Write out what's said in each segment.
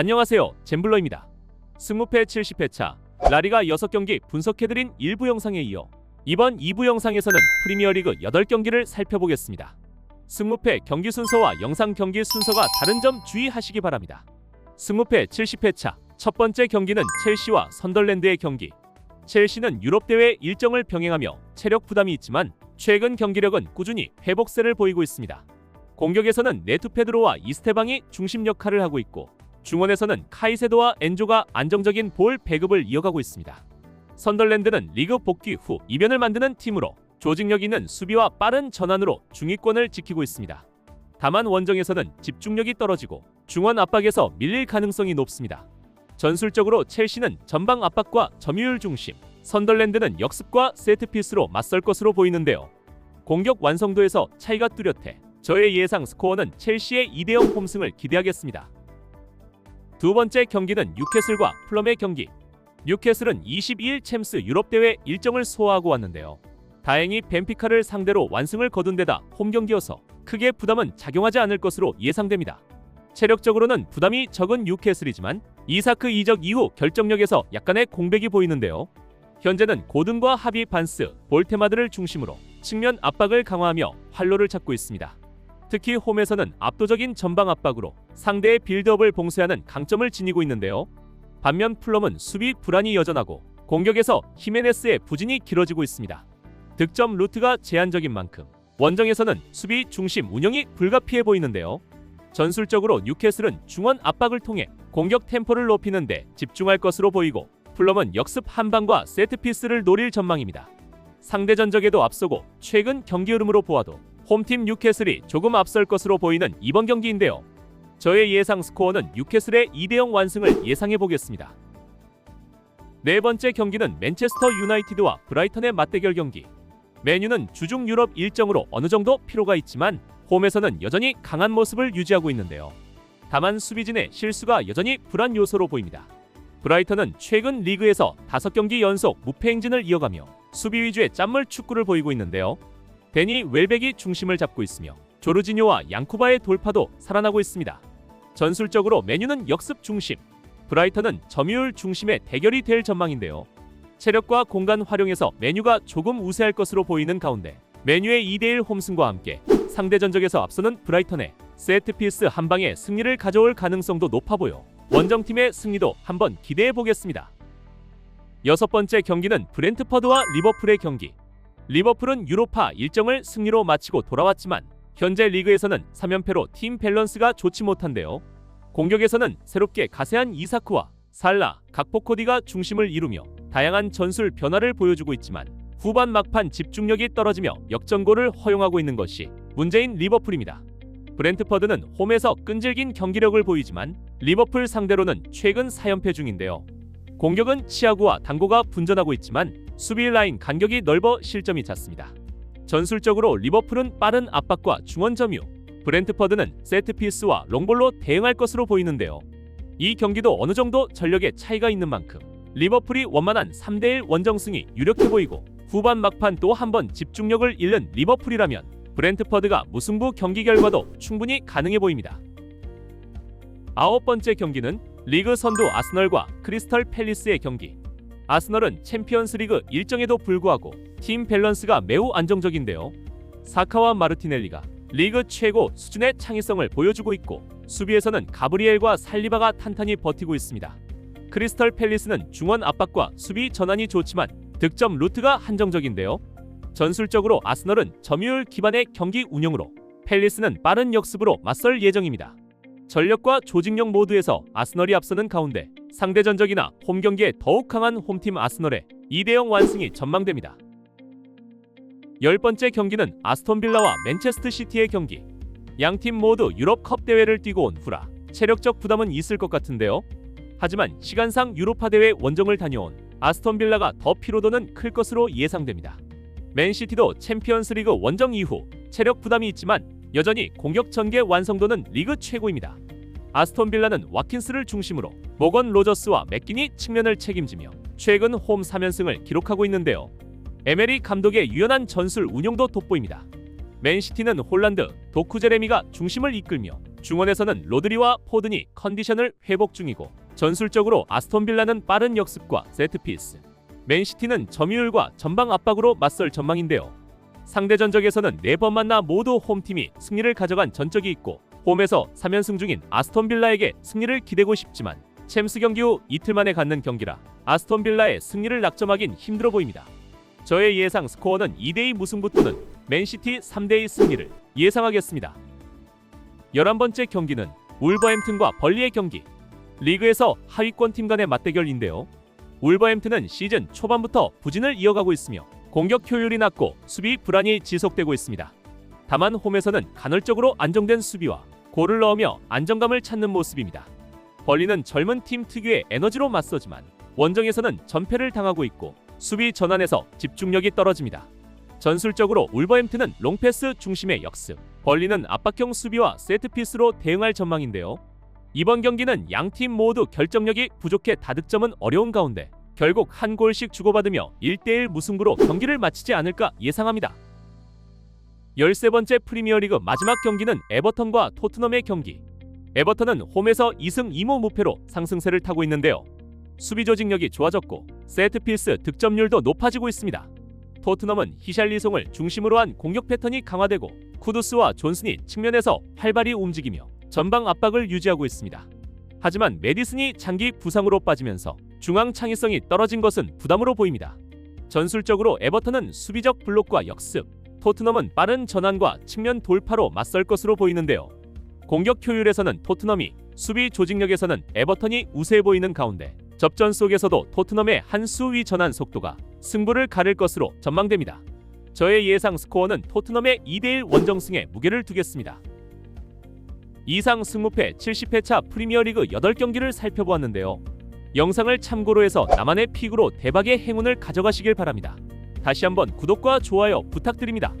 안녕하세요. 잼블러입니다. 승무패 70회차 라리가 6경기 분석해드린 1부 영상에 이어 이번 2부 영상에서는 프리미어리그 8경기를 살펴보겠습니다. 승무패 경기 순서와 영상 경기 순서가 다른 점 주의하시기 바랍니다. 승무패 70회차 첫 번째 경기는 첼시와 선덜랜드의 경기. 첼시는 유럽 대회 일정을 병행하며 체력 부담이 있지만 최근 경기력은 꾸준히 회복세를 보이고 있습니다. 공격에서는 네투페드로와 이스테방이 중심 역할을 하고 있고 중원에서는 카이세도와 엔조가 안정적인 볼 배급을 이어가고 있습니다. 선덜랜드는 리그 복귀 후 이변을 만드는 팀으로 조직력 있는 수비와 빠른 전환으로 중위권을 지키고 있습니다. 다만 원정에서는 집중력이 떨어지고 중원 압박에서 밀릴 가능성이 높습니다. 전술적으로 첼시는 전방 압박과 점유율 중심, 선덜랜드는 역습과 세트피스로 맞설 것으로 보이는데요. 공격 완성도에서 차이가 뚜렷해 저의 예상 스코어는 첼시의 2대0 홈승을 기대하겠습니다. 두 번째 경기는 뉴캐슬과 플럼의 경기. 뉴캐슬은 22일 챔스 유럽 대회 일정을 소화하고 왔는데요. 다행히 벤피카를 상대로 완승을 거둔 데다 홈 경기여서 크게 부담은 작용하지 않을 것으로 예상됩니다. 체력적으로는 부담이 적은 뉴캐슬이지만 이사크 이적 이후 결정력에서 약간의 공백이 보이는데요. 현재는 고든과 하비 반스, 볼테마드를 중심으로 측면 압박을 강화하며 활로를 찾고 있습니다. 특히 홈에서는 압도적인 전방 압박으로 상대의 빌드업을 봉쇄하는 강점을 지니고 있는데요. 반면 플럼은 수비 불안이 여전하고 공격에서 히메네스의 부진이 길어지고 있습니다. 득점 루트가 제한적인 만큼 원정에서는 수비 중심 운영이 불가피해 보이는데요. 전술적으로 뉴캐슬은 중원 압박을 통해 공격 템포를 높이는데 집중할 것으로 보이고 플럼은 역습 한 방과 세트피스를 노릴 전망입니다. 상대 전적에도 앞서고 최근 경기 흐름으로 보아도 홈팀 뉴캐슬이 조금 앞설 것으로 보이는 이번 경기인데요. 저의 예상 스코어는 뉴캐슬의 2대0 완승을 예상해 보겠습니다. 네 번째 경기는 맨체스터 유나이티드와 브라이턴의 맞대결 경기. 메뉴는 주중 유럽 일정으로 어느 정도 피로가 있지만 홈에서는 여전히 강한 모습을 유지하고 있는데요. 다만 수비진의 실수가 여전히 불안 요소로 보입니다. 브라이턴은 최근 리그에서 5경기 연속 무패 행진을 이어가며 수비 위주의 짠물 축구를 보이고 있는데요. 데니 웰백이 중심을 잡고 있으며 조르지뇨와 양쿠바의 돌파도 살아나고 있습니다. 전술적으로 메뉴는 역습 중심, 브라이턴은 점유율 중심의 대결이 될 전망인데요. 체력과 공간 활용에서 메뉴가 조금 우세할 것으로 보이는 가운데 메뉴의 2대1 홈승과 함께 상대 전적에서 앞서는 브라이턴의 세트피스 한 방에 승리를 가져올 가능성도 높아 보여 원정팀의 승리도 한번 기대해 보겠습니다. 여섯 번째 경기는 브렌트퍼드와 리버풀의 경기. 리버풀은 유로파 일정을 승리로 마치고 돌아왔지만 현재 리그에서는 3연패로 팀 밸런스가 좋지 못한데요. 공격에서는 새롭게 가세한 이사크와 살라, 각포코디가 중심을 이루며 다양한 전술 변화를 보여주고 있지만 후반 막판 집중력이 떨어지며 역전골을 허용하고 있는 것이 문제인 리버풀입니다. 브렌트퍼드는 홈에서 끈질긴 경기력을 보이지만 리버풀 상대로는 최근 4연패 중인데요. 공격은 치아구와 당고가 분전하고 있지만 수비 라인 간격이 넓어 실점이 잦습니다. 전술적으로 리버풀은 빠른 압박과 중원 점유, 브렌트퍼드는 세트피스와 롱볼로 대응할 것으로 보이는데요. 이 경기도 어느 정도 전력의 차이가 있는 만큼 리버풀이 원만한 3대1 원정승이 유력해 보이고 후반 막판 또 한 번 집중력을 잃는 리버풀이라면 브렌트퍼드가 무승부 경기 결과도 충분히 가능해 보입니다. 아홉 번째 경기는 리그 선두 아스널과 크리스털 팰리스의 경기. 아스널은 챔피언스리그 일정에도 불구하고 팀 밸런스가 매우 안정적인데요. 사카와 마르티넬리가 리그 최고 수준의 창의성을 보여주고 있고 수비에서는 가브리엘과 살리바가 탄탄히 버티고 있습니다. 크리스털 팰리스는 중원 압박과 수비 전환이 좋지만 득점 루트가 한정적인데요. 전술적으로 아스널은 점유율 기반의 경기 운영으로 팰리스는 빠른 역습으로 맞설 예정입니다. 전력과 조직력 모두에서 아스널이 앞서는 가운데 상대 전적이나 홈 경기에 더욱 강한 홈팀 아스널의 2대0 완승이 전망됩니다. 열 번째 경기는 아스톤 빌라와 맨체스터 시티의 경기. 양 팀 모두 유럽컵 대회를 뛰고 온 후라 체력적 부담은 있을 것 같은데요. 하지만 시간상 유로파 대회 원정을 다녀온 아스톤 빌라가 더 피로도는 클 것으로 예상됩니다. 맨시티도 챔피언스리그 원정 이후 체력 부담이 있지만 여전히 공격 전개 완성도는 리그 최고입니다. 아스톤 빌라는 와킨스를 중심으로 모건 로저스와 맥기니 측면을 책임지며 최근 홈 3연승을 기록하고 있는데요. 에메리 감독의 유연한 전술 운영도 돋보입니다. 맨시티는 홀란드 도쿠 제레미가 중심을 이끌며 중원에서는 로드리와 포든이 컨디션을 회복 중이고 전술적으로 아스톤 빌라는 빠른 역습과 세트피스, 맨시티는 점유율과 전방 압박으로 맞설 전망인데요. 상대 전적에서는 네번 만나 모두 홈팀이 승리를 가져간 전적이 있고 홈에서 3연승 중인 아스톤 빌라에게 승리를 기대고 싶지만 챔스 경기 후 이틀 만에 갖는 경기라 아스톤 빌라의 승리를 낙점하긴 힘들어 보입니다. 저의 예상 스코어는 2대2 무승부 또는 맨시티 3대2 승리를 예상하겠습니다. 11번째 경기는 울버햄튼과 벌리의 경기. 리그에서 하위권 팀 간의 맞대결인데요. 울버햄튼은 시즌 초반부터 부진을 이어가고 있으며 공격 효율이 낮고 수비 불안이 지속되고 있습니다. 다만 홈에서는 간헐적으로 안정된 수비와 골을 넣으며 안정감을 찾는 모습입니다. 벌리는 젊은 팀 특유의 에너지로 맞서지만 원정에서는 전패를 당하고 있고 수비 전환에서 집중력이 떨어집니다. 전술적으로 울버햄튼은 롱패스 중심의 역습, 벌리는 압박형 수비와 세트피스로 대응할 전망인데요. 이번 경기는 양 팀 모두 결정력이 부족해 다득점은 어려운 가운데 결국 한 골씩 주고받으며 1대1 무승부로 경기를 마치지 않을까 예상합니다. 13번째 프리미어리그 마지막 경기는 에버턴과 토트넘의 경기. 에버턴은 홈에서 2승 2무 무패로 상승세를 타고 있는데요. 수비 조직력이 좋아졌고 세트피스 득점률도 높아지고 있습니다. 토트넘은 히샬리송을 중심으로 한 공격 패턴이 강화되고 쿠두스와 존슨이 측면에서 활발히 움직이며 전방 압박을 유지하고 있습니다. 하지만 메디슨이 장기 부상으로 빠지면서 중앙 창의성이 떨어진 것은 부담으로 보입니다. 전술적으로 에버턴은 수비적 블록과 역습, 토트넘은 빠른 전환과 측면 돌파로 맞설 것으로 보이는데요. 공격 효율에서는 토트넘이, 수비 조직력에서는 에버턴이 우세해 보이는 가운데 접전 속에서도 토트넘의 한 수 위 전환 속도가 승부를 가릴 것으로 전망됩니다. 저의 예상 스코어는 토트넘의 2대1 원정승에 무게를 두겠습니다. 이상 승무패 70회차 프리미어리그 8경기를 살펴보았는데요. 영상을 참고로 해서 나만의 픽으로 대박의 행운을 가져가시길 바랍니다. 다시 한번 구독과 좋아요 부탁드립니다.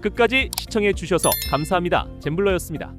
끝까지 시청해 주셔서 감사합니다. 잼블러였습니다.